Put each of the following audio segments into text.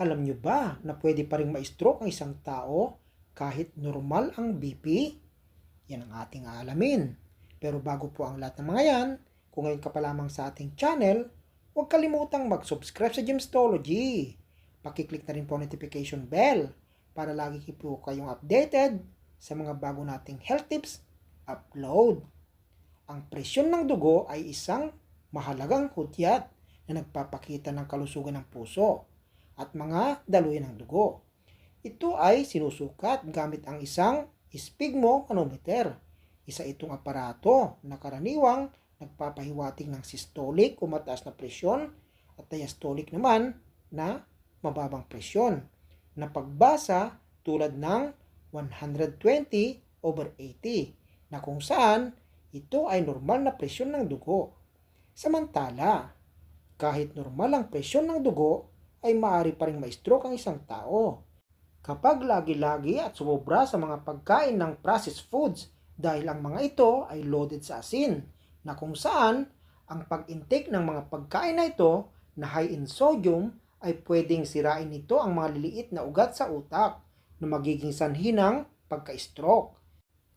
Alam nyo ba na pwede pa rin ma-stroke ang isang tao kahit normal ang BP? Yan ang ating aalamin. Pero bago po ang lahat ng mga yan, kung ngayon ka pa lamang sa ating channel, huwag kalimutang mag-subscribe sa Gemstology. Pakiclick na rin po ang notification bell para lagi po kayong updated sa mga bago nating health tips upload. Ang presyon ng dugo ay isang mahalagang hudyat na nagpapakita ng kalusugan ng puso at mga daluyan ng dugo. Ito ay sinusukat gamit ang isang sphygmomanometer. Isa itong aparato na karaniwang nagpapahiwatig ng systolic o mataas na presyon at diastolic naman na mababang presyon na pagbasa tulad ng 120 over 80 na kung saan ito ay normal na presyon ng dugo. Samantala, kahit normal ang presyon ng dugo, ay maaari pa rin ma-stroke ang isang tao. Kapag lagi-lagi at sumobra sa mga pagkain ng processed foods dahil ang mga ito ay loaded sa asin na kung saan ang pag-intake ng mga pagkain na ito na high in sodium ay pwedeng sirain nito ang mga liliit na ugat sa utak na magiging sanhi ng pagka-stroke.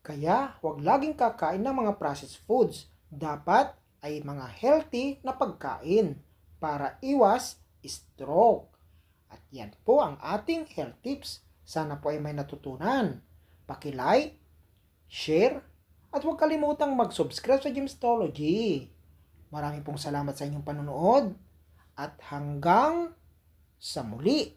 Kaya huwag laging kakain ng mga processed foods. Dapat ay mga healthy na pagkain para iwas stroke. At yan po ang ating health tips. Sana po ay may natutunan. Paki-like, share, at huwag kalimutang mag-subscribe sa Gemstology. Maraming pong salamat sa inyong panonood at hanggang sa muli.